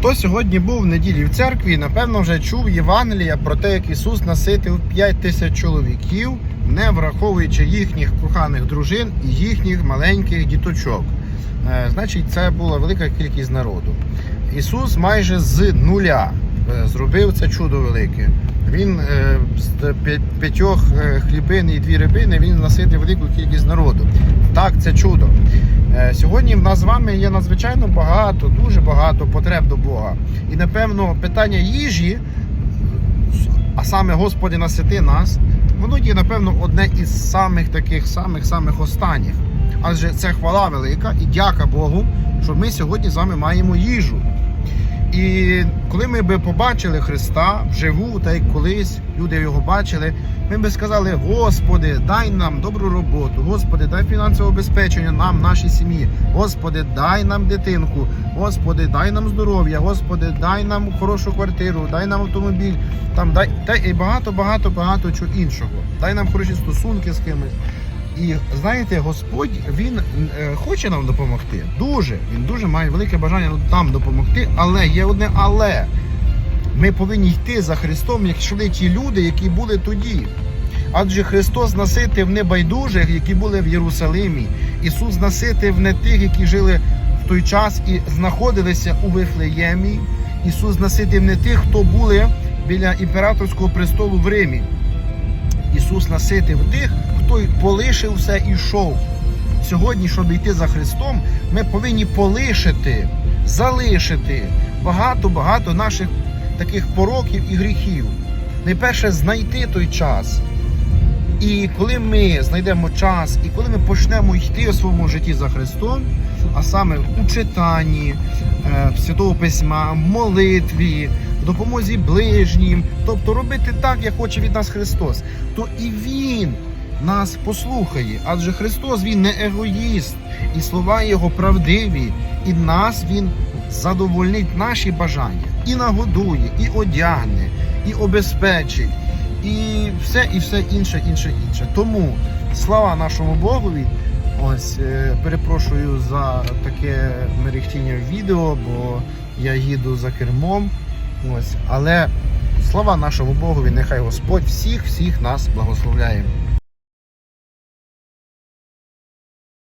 Хто сьогодні був в неділі в церкві, напевно, вже чув Євангелія про те, як Ісус наситив 5 тисяч чоловіків, не враховуючи їхніх коханих дружин і їхніх маленьких діточок. Е, Значить, це була велика кількість народу. Ісус майже з нуля е, зробив це чудо велике. Він е, з п'я- п'ятьох хлібин і дві рибини він наситив велику кількість народу. Так, це чудо. Е, Сьогодні в нас з вами є надзвичайно багато, дуже багато потреб до Бога. І напевно питання їжі, а саме Господи насити нас, воно є, напевно, одне із самих таких самих самих останніх. Адже це хвала велика і дяка Богу, що ми сьогодні з вами маємо їжу. І коли ми би побачили Христа вживу, та як колись люди його бачили, ми би сказали: Господи, дай нам добру роботу, Господи, дай фінансове обезпечення нам, нашій сім'ї. Господи, дай нам дитинку, Господи, дай нам здоров'я, Господи, дай нам хорошу квартиру, дай нам автомобіль, там дай, дай і багато, багато, багато чого іншого. Дай нам хороші стосунки з кимось. І знаєте, Господь він е, хоче нам допомогти. Дуже. Він дуже має велике бажання нам допомогти. Але є одне але. Ми повинні йти за Христом, як йшли ті люди, які були тоді. Адже Христос наситив небайдужих, які були в Єрусалимі. Ісус наситив не тих, які жили в той час і знаходилися у Вифлеємі. Ісус наситив не тих, хто були біля імператорського престолу в Римі. Ісус наситив тих, хто полишив все і йшов. Сьогодні, щоб йти за Христом, ми повинні полишити, залишити багато-багато наших таких пороків і гріхів. Найперше знайти той час. І коли ми знайдемо час, і коли ми почнемо йти у своєму житті за Христом, а саме у читанні е, Святого Письма, молитві, допомозі ближнім, тобто робити так, як хоче від нас Христос, то і Він нас послухає. Адже Христос Він не егоїст, і слова Його правдиві, і нас Він задовольнить наші бажання, і нагодує, і одягне, і обезпечить і все, і все інше, інше, інше. Тому слава нашому Богові. Ось е, перепрошую за таке мерехтіння в відео, бо я їду за кермом. Ось, але слава нашому Богові, нехай Господь всіх, всіх нас благословляє.